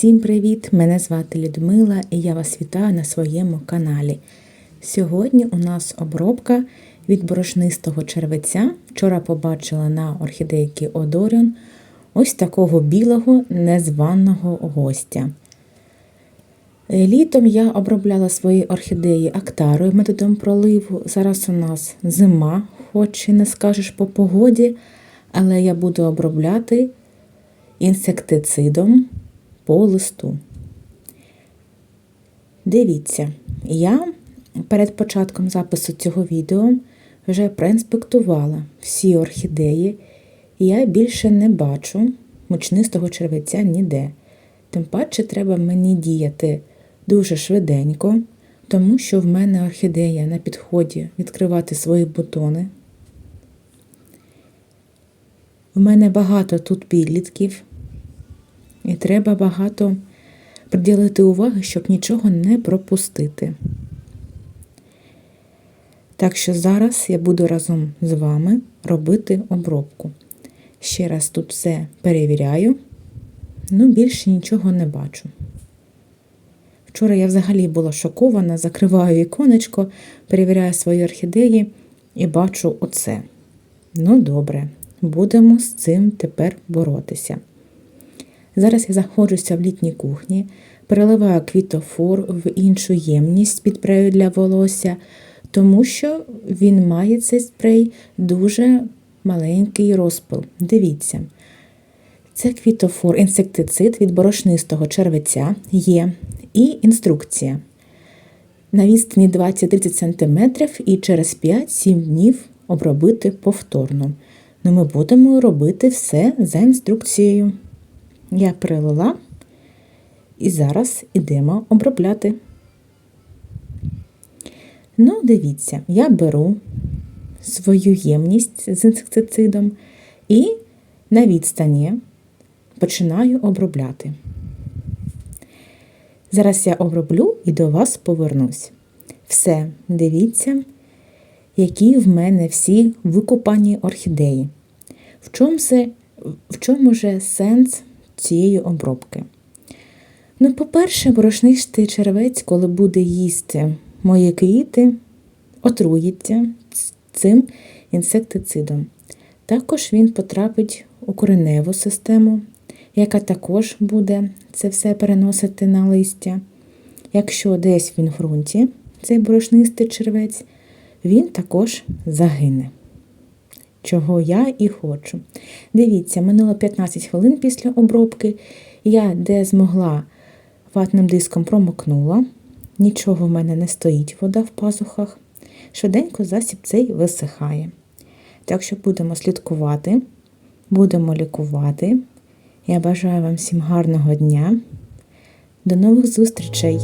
Всім привіт! Мене звати Людмила і я вас вітаю на своєму каналі. Сьогодні у нас обробка від борошнистого червеця. Вчора побачила на орхідейки Одоріон ось такого білого незваного гостя. Літом я обробляла свої орхідеї актарою методом проливу. Зараз у нас зима, хоч і не скажеш по погоді, але я буду обробляти інсектицидом по. Дивіться, я перед початком запису цього відео вже проінспектувала всі орхідеї, і я більше не бачу мучнистого червеця ніде. Тим паче треба мені діяти дуже швиденько, тому що в мене орхідея на підході відкривати свої бутони. В мене багато тут підлітків, і треба багато приділити уваги, щоб нічого не пропустити. Так що зараз я буду разом з вами робити обробку. Ще раз тут все перевіряю, ну більше нічого не бачу. Вчора я взагалі була шокована, закриваю віконечко, перевіряю свої орхідеї і бачу оце. Ну, добре, будемо з цим тепер боротися. Зараз я знаходжуся в літній кухні, переливаю квітофор в іншу ємність під спрею для волосся, тому що він має цей спрей дуже маленький розпил. Дивіться. Це квітофор, інсектицид від борошнистого червеця є і інструкція. На відстані 20-30 см і через 5-7 днів обробити повторно. Ну, ми будемо робити все за інструкцією. Я перелила і зараз ідемо обробляти. Ну, дивіться, я беру свою ємність з інсектицидом і на відстані починаю обробляти. Зараз я оброблю і до вас повернусь. Все, дивіться, які в мене всі викопані орхідеї. В чому, це, в чому же сенс цієї обробки? Ну, по-перше, борошнистий червець, коли буде їсти мої квіти, отруїться цим інсектицидом. Також він потрапить у кореневу систему, яка також буде це все переносити на листя. Якщо десь він в ґрунті, цей борошнистий червець, він також загине. Чого я і хочу. Дивіться, минуло 15 хвилин після обробки. Я де змогла ватним диском промокнула. Нічого в мене не стоїть вода в пазухах. Швиденько засіб цей висихає. Так що будемо слідкувати, будемо лікувати. Я бажаю вам всім гарного дня. До нових зустрічей!